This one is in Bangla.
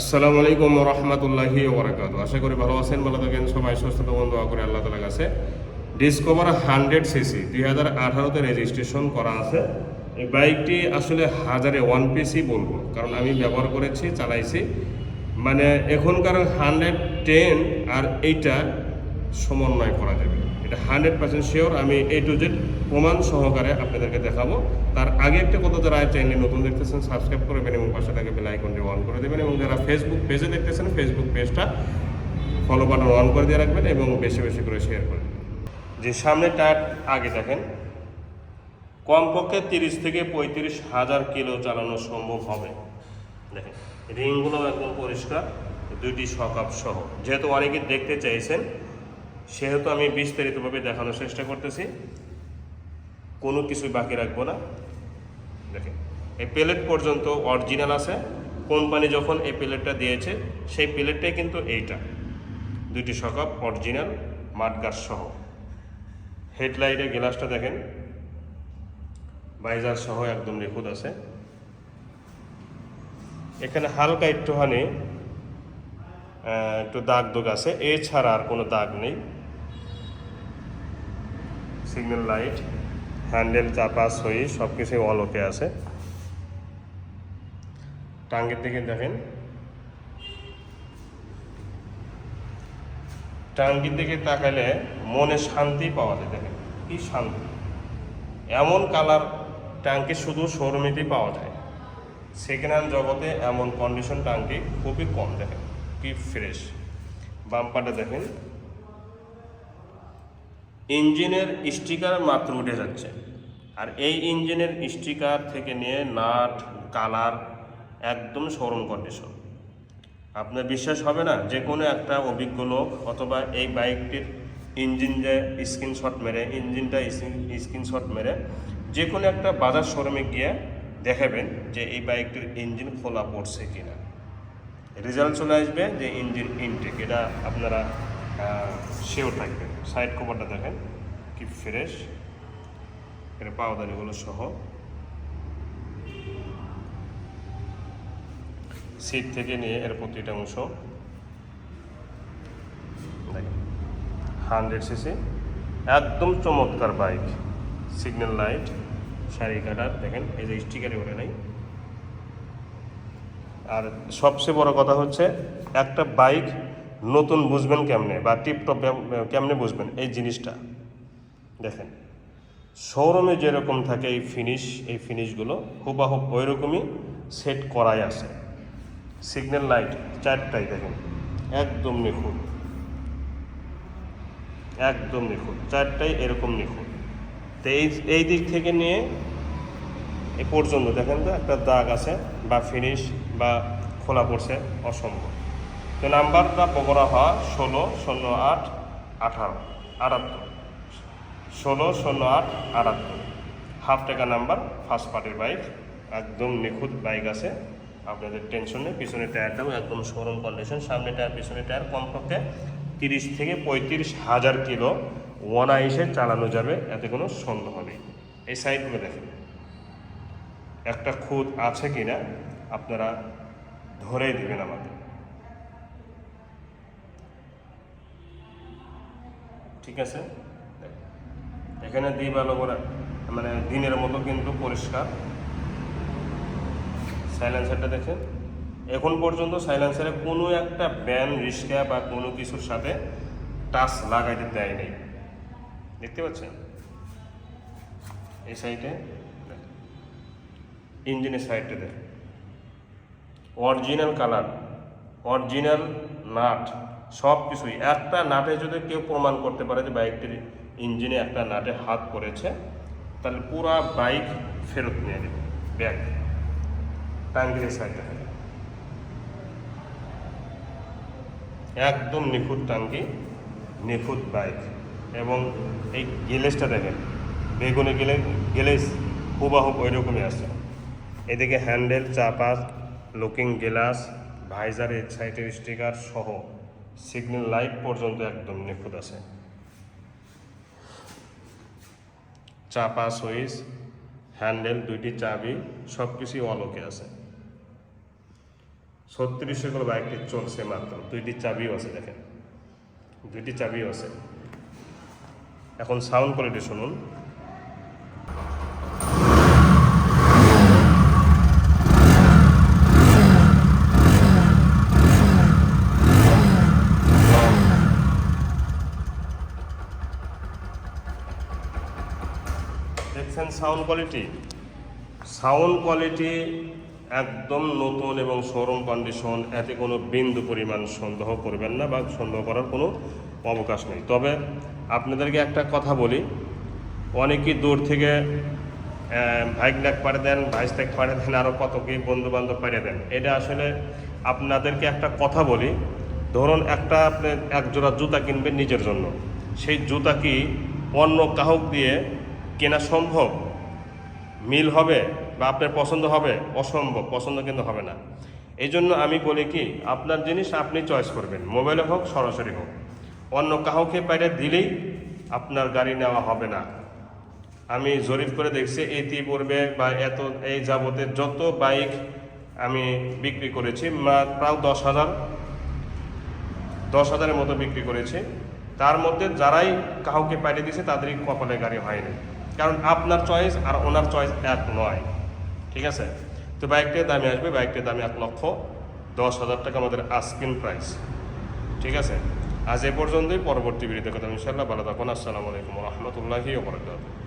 আসসালামু আলাইকুম রহমতুল্লাহি ওবরাকাত আশা করি ভালো আছেন, ভালো থাকেন, সবাই সুস্থ দোয়া করে আল্লাহ তালা কাছে। ডিসকভার হান্ড্রেড সিসি দুই হাজার আঠারোতে রেজিস্ট্রেশন করা আছে। এই বাইকটি আসলে হাজারে ওয়ান পিসই বলব, কারণ আমি ব্যবহার করেছি, চালাইছি। মানে এখনকার হান্ড্রেড টেন আর এইটা সমন্বয় করা যাবে। এটা হান্ড্রেড পার্সেন্ট শিওর আমি এ টু জেড প্রমাণ সহকারে আপনাদেরকে দেখাবো। তার আগে একটা কথা যারা চ্যানেলে নতুন দেখতেছেন সাবস্ক্রাইব করবেন এবং পাশে থাকে বেল আইকনটি অন করে দেবেন এবং যারা ফেসবুক পেজে দেখতেছেন ফেসবুক পেজটা ফলো বাটন অন করে দিয়ে রাখবেন এবং বেশি বেশি করে শেয়ার করে দেবেন। যে সামনে টায়ার আগে দেখেন, কমপক্ষে তিরিশ থেকে পঁয়ত্রিশ হাজার কিলো চালানো সম্ভব হবে। দেখেন রিংগুলো একদম পরিষ্কার, দুইটি সকাপ সহ। যেহেতু অনেকে দেখতে চাইছেন সেহেতু আমি বিস্তারিতভাবে দেখানোর চেষ্টা করতেছি। কোনো কিছুই বাকি রাখব না। দেখেন, এই প্লেট পর্যন্ত অরিজিনাল আছে। কোম্পানি যখন এই প্লেটটা দিয়েছে, সেই প্লেটটাই কিন্তু এইটা। দুইটি সকাপ অরিজিনাল মাঠগাছ সহ। হেডলাইটের গ্লাসটা দেখেন। বাইজার সহ একদম নিখুঁত আছে। এখানে হালকা একটুখানি একটু দাগ দুগ আছে। এছাড়া আর কোনো দাগ নেই। সিগন্যাল লাইট হ্যান্ডেল চাপা, সই সব কিছুই অল ওকে আছে। টাঙ্গের দিকে দেখেন। টাঙ্গির দিকে তাকালে মনে শান্তি পাওয়া যায়, দেখেন, কি শান্তি। এমন কালার ট্যাঙ্কি শুধু শোরুমেতেই পাওয়া যায়। সেকেন্ড হ্যান্ড জগতে এমন কন্ডিশন ট্যাঙ্কি খুবই কম, দেখেন, কি ফ্রেশ বাম্পারটা দেখেন। ইঞ্জিনের স্টিকার মাত্র উঠে যাচ্ছে। আর এই ইঞ্জিনের স্টিকার থেকে নিয়ে নাট, কালার, একদম শোরুম কন্ডিশন আপনার বিশ্বাস হবে না, যে কোনো একটা অভিজ্ঞ লোক অথবা এই বাইকটির ইঞ্জিন যে স্ক্রিনশট মেরে, ইঞ্জিনটা স্ক্রিনশট মেরে যে কোনো একটা বাজার শোরুমে গিয়ে দেখাবেন যে এই বাইকটির ইঞ্জিন খোলা পড়ছে কিনা। রেজাল্ট চলে আসবে যে ইঞ্জিন ইনটেক এটা আপনারা শিওর থাকবেন সাইড কভারটা দেখেন, কি ফ্রেশ এটা পাওদানিগুলো সহ। সিট থেকে নিয়ে এর প্রতিটা অংশ। দেখেন হান্ড্রেড সিসি একদম চমৎকার বাইক সিগন্যাল লাইট শাড়ি কাটার। দেখেন, এই যে স্টিকারে ওঠে নাই। আর সবচেয়ে বড় কথা হচ্ছে, একটা বাইক নতুন বুঝবেন কেমনে বা টিপটপ কেমনে বুঝবেন এই জিনিসটা? দেখেন, শোরুমে যেরকম থাকে এই ফিনিশ এই ফিনিশগুলো হুবাহুব ওই রকমই সেট করাই আছে। সিগন্যাল লাইট চারটাই দেখেন, একদম নিখুঁত। একদম নিখুঁত, চারটাই এরকম নিখুঁত। তো এই এই দিক থেকে নিয়ে এ পর্যন্ত দেখেন তো একটা দাগ আছে বা ফিনিশ বা খোলা পড়ছে, অসম্ভব। তো নাম্বারটা বগুড়া হওয়া ষোলো শূন্য আট আঠারো, আটাত্তর। ষোলো শূন্য আট আটাত্তর। হাফ টাকা নাম্বার ফার্স্ট পার্টির বাইক একদম নিখুঁত বাইক আছে। আপনাদের টেনশন নেই পিছনের টায়ারটাও একদম শোরুম কন্ডিশন সামনে টায়ার পিছনের টায়ার কমপক্ষে তিরিশ থেকে পঁয়ত্রিশ হাজার কিলো ওয়ানাইসে চালানো যাবে, এতে কোনো সন্দেহ নেই। এই সাইডগুলো দেখেন। একটা খুদ আছে কিনা, আপনারা ধরেই দেবেন আমাকে। ঠিক আছে? এখানে দিই ভালো করে মানে দিনের মতো কিন্তু পরিষ্কার। সাইলেন্সারটা দেখেন। এখন পর্যন্ত সাইলেন্সারে কোনো একটা ব্যান রিস্কা বা কোনো কিছুর সাথে টাচ লাগাইতে দেয় নেই। দেখতে পাচ্ছেন? এই সাইডে ইঞ্জিনের সাইডটা দেখেন। অরিজিনাল কালার অরিজিনাল নাট সব কিছুই। একটা নাটে যদি কেউ প্রমাণ করতে পারে যে বাইকটির ইঞ্জিনে একটা নাটে হাত পড়েছে, তাহলে পুরা বাইক ফেরত নিয়ে দেবে ব্যাগ টাঙ্গির সাইডে। একদম নিখুঁত টাঙ্গি, নিখুঁত বাইক। এবং এই গেলেসটা দেখেন, বেগুনে গেলে, গেলেস হুবাহুব ওই রকমই আছে। এদিকে হ্যান্ডেল চাপা লুকিং গ্লাস ভাইজার এর স্টিকার সহ সিগন্যাল লাইট পর্যন্ত একদম নিখুঁত আছে। চাপা সুইচ, হ্যান্ডেল, দুইটি চাবি সব কিছুই অলোকে আছে। ছত্রিশশো করে বাইকটি চলছে মাত্র। দুইটি চাবিও আছে, দেখেন। দুইটি চাবিও আছে। এখন সাউন্ড কোয়ালিটি শুনুন। Sound quality? সাউন্ড কোয়ালিটি একদম নতুন এবং শোরুম কন্ডিশন, এতে কোনো বিন্দু পরিমাণ সন্দেহ করবেন না বা সন্দেহ করার কোনো অবকাশ নেই। তবে আপনাদেরকে একটা কথা বলি, অনেকেই দূর থেকে ভাইক ডাক পাড়ে দেন ভাইস ট্যাগ পাড়ে দেন আরও কত কি বন্ধু বান্ধব পাড়ে দেন। এটা আসলে আপনাদেরকে একটা কথা বলি, ধরুন একটা আপনি এক জোড়া জুতা কিনবেন নিজের জন্য। সেই জুতা কি অন্য কাহক দিয়ে কেনা সম্ভব? মিল হবে বা আপনার পছন্দ হবে, অসম্ভব, পছন্দ কিন্তু হবে না। এই জন্য আমি বলি কি, আপনার জিনিস আপনি চয়েস করবেন মোবাইলে হোক, সরাসরি হোক। অন্য কাউকে বাইরে দিলেই আপনার গাড়ি নেওয়া হবে না। আমি জরিপ করে দেখছি, ইতিপূর্বে বা এত, এই যাবতে যত বাইক আমি বিক্রি করেছি প্রায় দশ হাজার, দশ হাজারের মতো বিক্রি করেছি। তার মধ্যে যারাই কাউকে পাঠিয়ে দিয়েছে, তাদেরই কপালে গাড়ি হয়নি। কারণ আপনার চয়েস আর ওনার চয়েস এক নয়। ঠিক আছে? তো বাইকটির দামে আসবে, বাইকটির দামে এক লক্ষ দশ হাজার টাকা আমাদের আস্কিন প্রাইস ঠিক আছে? আজ এ পর্যন্তই, পরবর্তী ভিডিওতে কথা ইনশাল্লাহ ভালো থাকুন। আসসালামু আলাইকুম রহমতুল্লাহি ওবরাকাতুহ